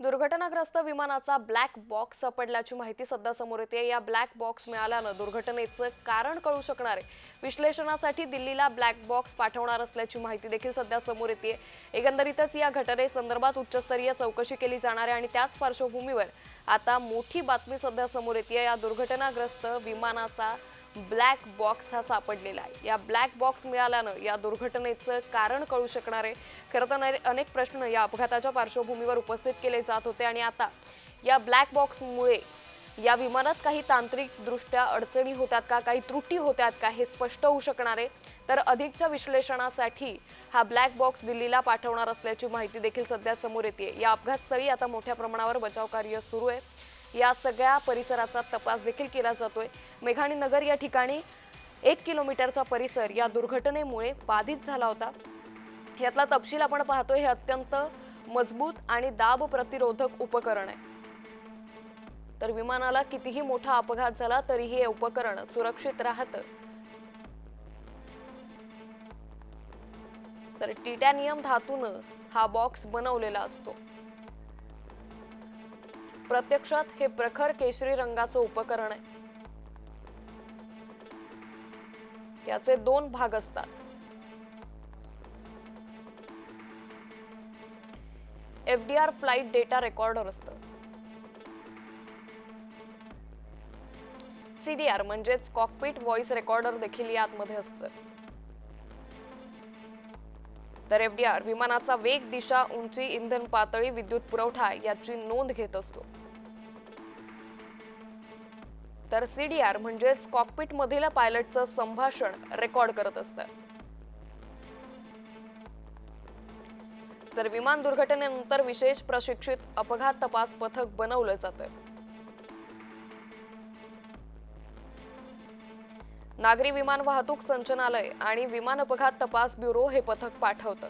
दुर्घटनाग्रस्त विमानाचा black box सापडल्याची माहिती सध्या समोर येते. या ब्लॅक बॉक्स मिळाल्यानं दुर्घटनेचं कारण कळू शकणार आहे. विश्लेषणासाठी दिल्लीला ब्लॅक बॉक्स पाठवणार असल्याची माहिती देखील सध्या समोर येते. एकंदरीतच या घटनेसंदर्भात उच्चस्तरीय चौकशी केली जाणार आहे आणि त्याच पार्श्वभूमीवर आता मोठी बातमी सध्या समोर येते. या दुर्घटनाग्रस्त विमानाचा ब्लॅक बॉक्स हा सापडलेला आहे. या ब्लॅक बॉक्स मिळाल्यानं या दुर्घटनेचं कारण कळू शकणार आहे. खरं तर अनेक प्रश्न या अपघाताच्या पार्श्वभूमीवर उपस्थित केले जात होते आणि आता या ब्लॅक बॉक्समुळे या विमानात काही तांत्रिकदृष्ट्या अडचणी होतात का काही त्रुटी होतात का हे स्पष्ट होऊ शकणार आहे. तर अधिकच्या विश्लेषणासाठी हा ब्लॅक बॉक्स दिल्लीला पाठवणार असल्याची माहिती देखील सध्या समोर येते या अपघातस्थळी आता मोठ्या प्रमाणावर बचाव कार्य सुरू आहे. या सगळ्या परिसराचा तपास देखील केला जातोय. मेघाणी नगर या ठिकाणी एक किलोमीटरचा परिसर या दुर्घटनेमुळे बाधित झाला होता. यातला तपशील आपण पाहतोय हे अत्यंत मजबूत आणि दाब प्रतिरोधक उपकरण आहे. तर विमानाला कितीही मोठा अपघात झाला तरीही हे उपकरण सुरक्षित राहतं. तर टिटॅनियम धातूनं हा बॉक्स बनवलेला असतो. प्रत्यक्षात हे प्रखर केशरी रंगाचं उपकरण आहे. याचे दोन भाग असतात. एफडीआर फ्लाईट डेटा रेकॉर्डर असतं. सीडीआर म्हणजेच कॉकपिट व्हॉइस रेकॉर्डर देखील यातमध्ये असतं. तर एफडीआर विमानाचा वेग दिशा उंची इंधन पातळी विद्युत पुरवठा याची नोंद घेत असतो. तर सीडीआर म्हणजेच कॉकपिटमधील पायलटचं संभाषण रेकॉर्ड करत असतं. तर विमान दुर्घटनेनंतर विशेष प्रशिक्षित अपघात तपास पथक बनवलं जातं. नागरी विमान वाहतूक संचालनालय आणि विमान अपघात तपास ब्युरो हे पथक पाठवतं.